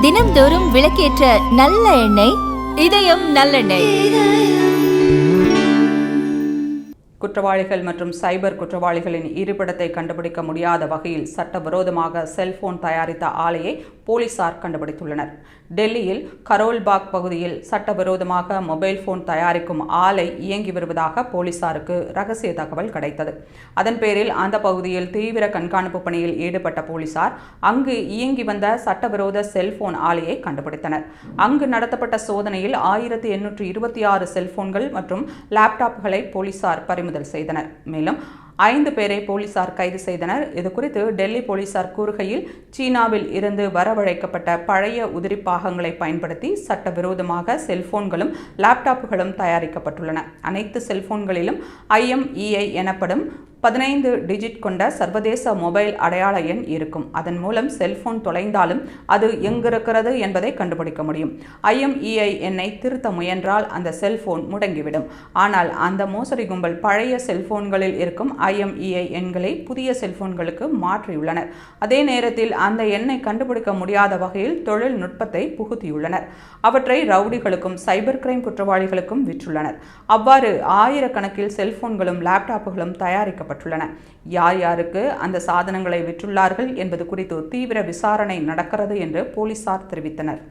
தினம்தோறும் விளக்கேற்ற நல்ல எண்ணெய் இதயம் நல்லெண்ணெய். குற்றவாளிகள் மற்றும் சைபர் குற்றவாளிகளின் இருப்பிடத்தை கண்டுபிடிக்க முடியாத வகையில் சட்டவிரோதமாக செல்போன் தயாரித்த ஆலையை போலீசார் கண்டுபிடித்துள்ளனர். டெல்லியில் கரோல்பாக் பகுதியில் சட்டவிரோதமாக மொபைல் போன் தயாரிக்கும் ஆலை இயங்கி வருவதாக போலீசாருக்கு ரகசிய தகவல் கிடைத்தது. அதன் பேரில் அந்த பகுதியில் தீவிர கண்காணிப்பு பணியில் ஈடுபட்ட போலீசார் அங்கு இயங்கி வந்த சட்டவிரோத செல்போன் ஆலையை கண்டுபிடித்தனர். அங்கு நடத்தப்பட்ட சோதனையில் ஆயிரத்தி எண்ணூற்று இருபத்தி ஆறு செல்போன்கள் மற்றும் லேப்டாப்களை போலீசார் பறிமுதல் செய்தனர். மேலும் ஐந்து பேரை போலீசார் கைது செய்தனர். இது குறித்து டெல்லி போலீசார் கூறுகையில் சீனாவில் இருந்து வரவழைக்கப்பட்ட பழைய உதிரி பாகங்களை பயன்படுத்தி சட்டவிரோதமாக செல்போன்களும் லேப்டாப்புகளும் தயாரிக்கப்பட்டுள்ளன. அனைத்து செல்போன்களிலும் ஐஎம்இஐ எனப்படும் பதினைந்து டிஜிட் கொண்ட சர்வதேச மொபைல் அடையாள எண் இருக்கும். அதன் மூலம் செல்போன் தொலைந்தாலும் அது எங்கிருக்கிறது என்பதை கண்டுபிடிக்க முடியும். ஐஎம்இஐ எண்ணை திருத்த முயன்றால் அந்த செல்போன் முடங்கிவிடும். ஆனால் அந்த மோசடி கும்பல் பழைய செல்போன்களில் இருக்கும் ஐஎம்இஐ எண்களை புதிய செல்போன்களுக்கு மாற்றியுள்ளனர். அதே நேரத்தில் அந்த எண்ணை கண்டுபிடிக்க முடியாத வகையில் தொழில்நுட்பத்தை புகுத்தியுள்ளனர். அவற்றை ரவுடிகளுக்கும் சைபர் கிரைம் குற்றவாளிகளுக்கும் விற்றுள்ளனர். அவ்வாறு ஆயிரக்கணக்கில் செல்போன்களும் லேப்டாப்புகளும் தயாரிக்கப்பட்டன யார் யாருக்கு அந்த சாதனங்களை விற்றுள்ளார்கள் என்பது குறித்து தீவிர விசாரணை நடக்கிறது என்று போலீசார் தெரிவித்தனர்.